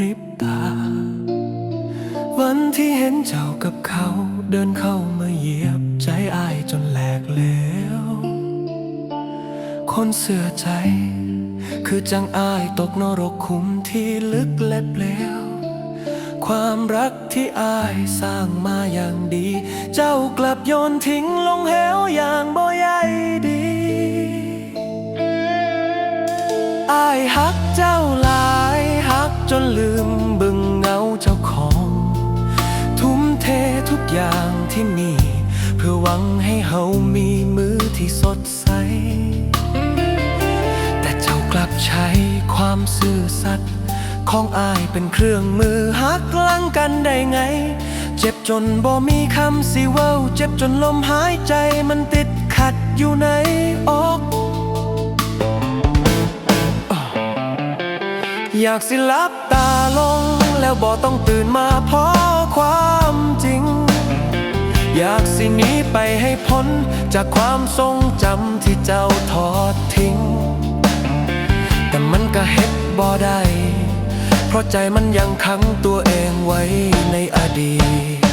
ริบตา วันที่เห็นเจ้ากับเขาเดินเข้ามาเหยียบใจอายจนแหลกเหลว คนเสือใจ คือจังอายตกนรกขุมที่ลึกและเปลว ความรักที่อายสร้างมาอย่างดี เจ้ากลับโยนทิ้งลงเหวอย่างบ่ใยดีอายฮักเจ้า อย่างที่มี เพื่อหวังให้เฮามีมือที่สดใส แต่เจ้ากลับใช้ความซื่อสัตย์ของอายเป็นเครื่องมือหักลังกันได้ไง เจ็บจนบ่มีคำสิเว้า เจ็บจนลมหายใจมันติดขัดอยู่ในอกอยากสิลับตาลง แล้วบอกต้องตื่นมาเพราะความ อยากสิหนีไปให้พ้น จากความทรงจำที่เจ้าทอดทิ้ง แต่มันก็เฮ็ดบ่ได้ เพราะใจมันยังขังตัวเองไว้ในอดีต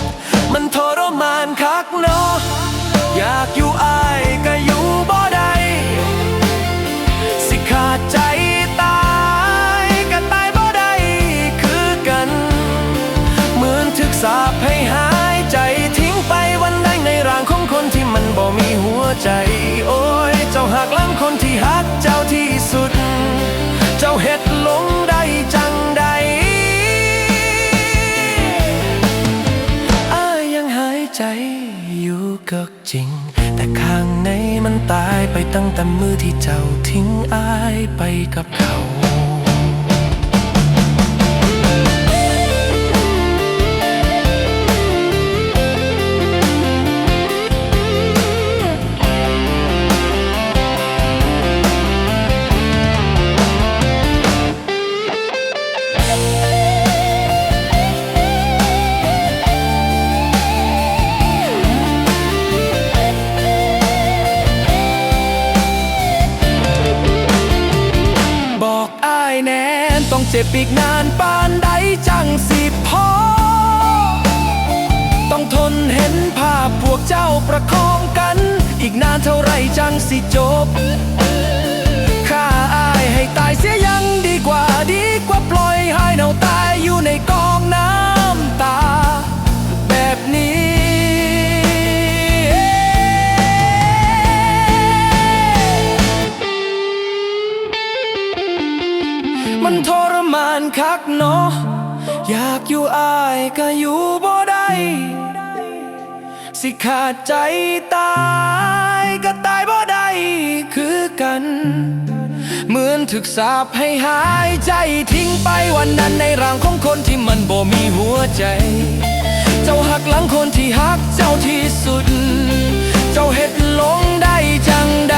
มันทรมานคักเนาะอยาก ใจโอ้ย เจ้าหักหลังคนที่หักเจ้าที่สุด เจ้าเฮ็ดหลงได้จังใดอายยังหายใจอยู่ก็จริง แต่ข้างในมันตายไปตั้งแต่มือที่เจ้าทิ้งอายไปกับเขา จ็บอีกนานปานใดจังสิพอ ต้องทนเห็นภาพพวกเจ้าประคองกัน อีกนานเท่าไรจังสิจบ มันทรมานคักเนาะอยากอยู่อายก็อยู่บ่ได้สิขาดใจตายก็ตายบ่ได้คือกัน เหมือนถึกสาปให้หายใจทิ้งไปวันนั้นในร่างของคนที่มันบ่มีหัวใจ เจ้าหักหลังคนที่หักเจ้าที่สุด เจ้าเฮ็ดลงได้จังใด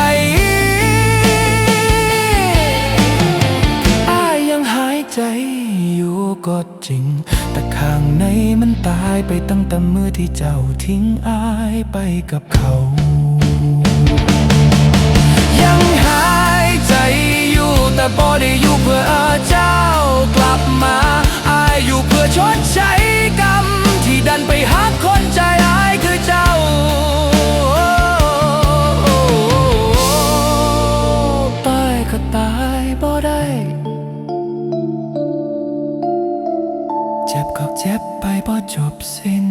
ายไปตั้งแต่เมื่อที่เจ้าทิ้งอายไปกับเขา ยังหายใจอยู่แต่บ่ได้อยู่เพื่อเจ้ากลับมา อายอยู่เพื่อชดใช้กรรมที่ดันไปหา เจ็บก็เจ็บไปบ่จบสิ้น